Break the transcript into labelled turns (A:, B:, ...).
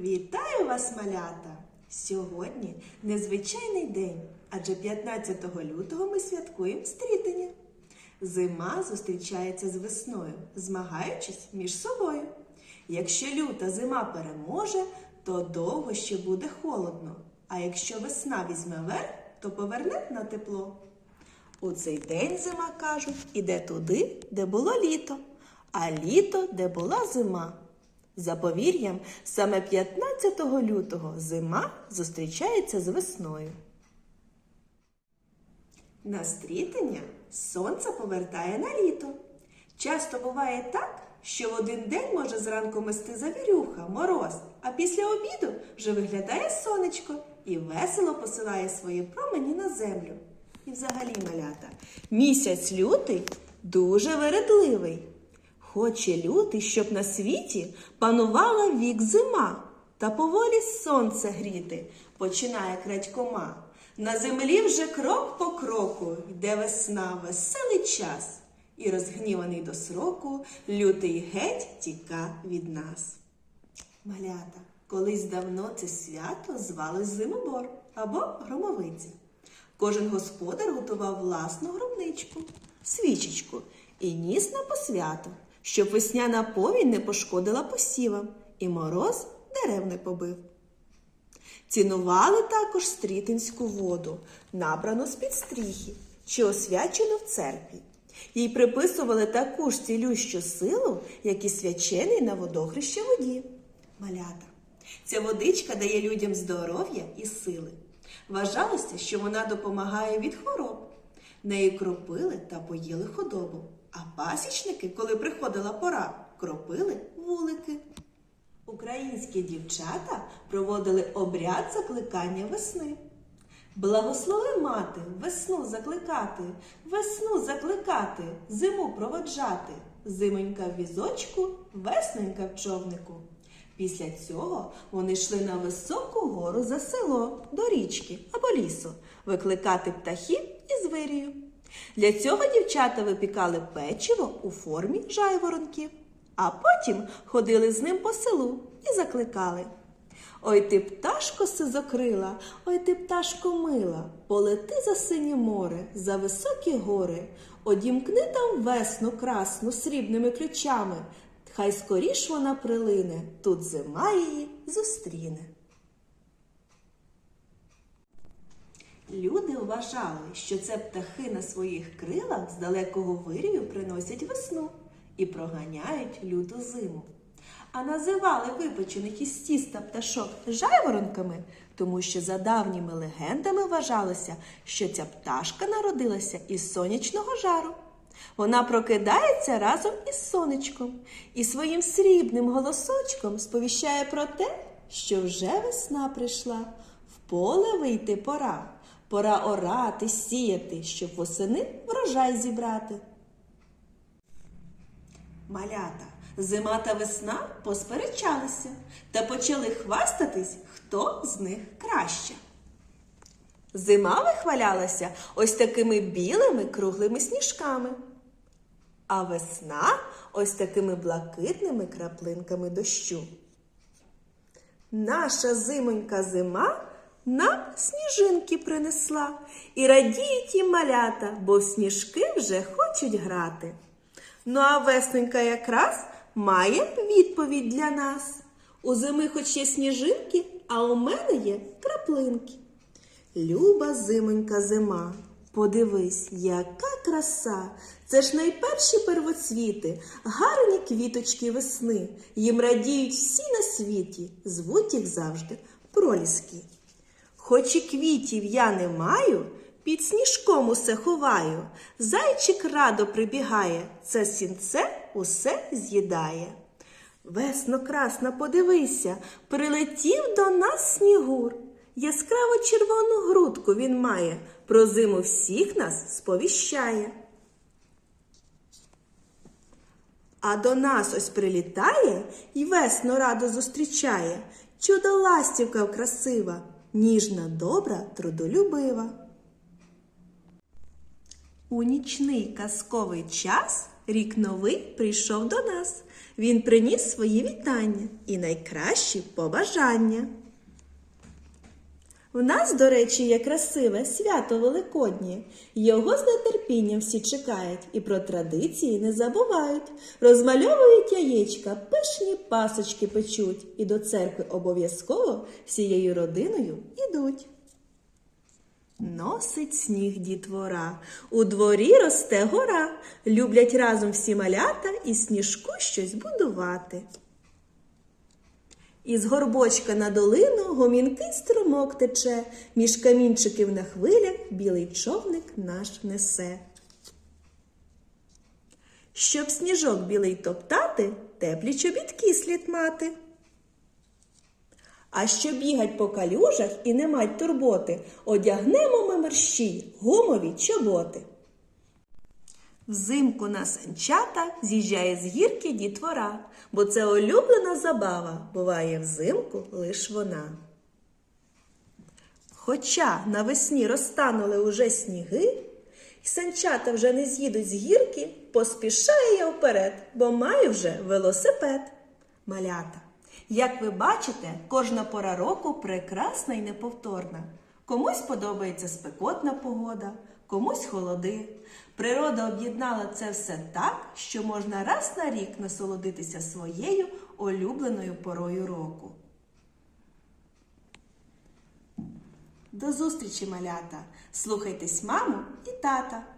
A: Вітаю вас, малята! Сьогодні незвичайний день, адже 15 лютого ми святкуємо стрітення. Зима зустрічається з весною, змагаючись між собою. Якщо люта зима переможе, то довго ще буде холодно. А якщо весна візьме верх, то поверне на тепло. У цей день зима кажуть, іде туди, де було літо, а літо, де була зима. За повір'ям, саме 15 лютого зима зустрічається з весною. На стрітення сонце повертає на літо. Часто буває так, що в один день може зранку мести завірюха, мороз, а після обіду вже виглядає сонечко і весело посилає свої промені на землю. І взагалі, малята, місяць лютий дуже вередливий. Хоче лютий, щоб на світі панувала вік зима, та поволі сонце гріти починає крадькома. На землі вже крок по кроку йде весна, веселий час, і розгніваний до сроку лютий геть тіка від нас. Малята, колись давно це свято звали Зимобор або Громовиця. Кожен господар готував власну гробничку, свічечку і ніс на посвяту, щоб весняна повінь не пошкодила посівам і мороз дерев не побив. Цінували також стрітинську воду, набрану з-під стріхи чи освячену в церкві. Їй приписували таку ж цілющу силу, як і свячений на водохреща воді. Малята. Ця водичка дає людям здоров'я і сили. Вважалося, що вона допомагає від хвороб. Нею кропили та поїли худобу. А пасічники, коли приходила пора, кропили вулики. Українські дівчата проводили обряд закликання весни. Благослови мати, весну закликати, весну закликати, зиму проводжати, зимонька в візочку, весненька в човнику. Після цього вони йшли на високу гору за село, до річки або лісу, викликати птахів і звирію. Для цього дівчата випікали печиво у формі жайворонків, а потім ходили з ним по селу і закликали. Ой ти пташко сизокрила, ой ти пташко мила, полети за синє море, за високі гори, одімкни там весну красну срібними ключами, хай скоріш вона прилине, тут зима її зустріне. Люди вважали, що це птахи на своїх крилах з далекого вирію приносять весну і проганяють люту зиму. А називали випечених із тіста пташок жайворонками, тому що за давніми легендами вважалося, що ця пташка народилася із сонячного жару. Вона прокидається разом із сонечком і своїм срібним голосочком сповіщає про те, що вже весна прийшла, в поле вийти пора. Пора орати, сіяти, щоб восени врожай зібрати. Малята, зима та весна посперечалися та почали хвастатись, хто з них краще. Зима вихвалялася ось такими білими круглими сніжками, а весна ось такими блакитними краплинками дощу. Наша зимонька зима нам сніжинки принесла і радіють їм малята, бо сніжки вже хочуть грати. Ну а весненька якраз має відповідь для нас. У зими хоч є сніжинки, а у мене є краплинки. Люба зимонька зима, подивись, яка краса! Це ж найперші первоцвіти, гарні квіточки весни. Їм радіють всі на світі, звуть їх завжди проліски. Хоч і квітів я не маю, під сніжком усе ховаю. Зайчик радо прибігає, це сінце усе з'їдає. Весно красна, подивися, прилетів до нас снігур. Яскраво червону грудку він має, про зиму всіх нас сповіщає. А до нас ось прилітає і весно радо зустрічає. Чудо ластівка красива, ніжна, добра, трудолюбива. У нічний казковий час рік новий прийшов до нас. Він приніс свої вітання і найкращі побажання. В нас, до речі, є красиве свято Великоднє. Його з нетерпінням всі чекають і про традиції не забувають. Розмальовують яєчка, пишні пасочки печуть, і до церкви обов'язково всією родиною ідуть. Носить сніг дітвора, у дворі росте гора. Люблять разом всі малята і сніжку щось будувати. Із горбочка на долину гомінкий струмок тече, між камінчиків на хвилях білий човник наш несе. Щоб сніжок білий топтати, теплі чобітки слід мати. А щоб бігать по калюжах і не мать турботи, одягнемо ми мерщій гумові чоботи. Взимку на санчата з'їжджає з гірки дітвора, бо це улюблена забава, буває взимку лиш вона. Хоча навесні розтанули уже сніги, і санчата вже не з'їдуть з гірки, поспішаю я вперед, бо маю вже велосипед. Малята. Як ви бачите, кожна пора року прекрасна і неповторна. Комусь подобається спекотна погода, комусь холоди. Природа об'єднала це все так, що можна раз на рік насолодитися своєю улюбленою порою року. До зустрічі, малята! Слухайтесь маму і тата!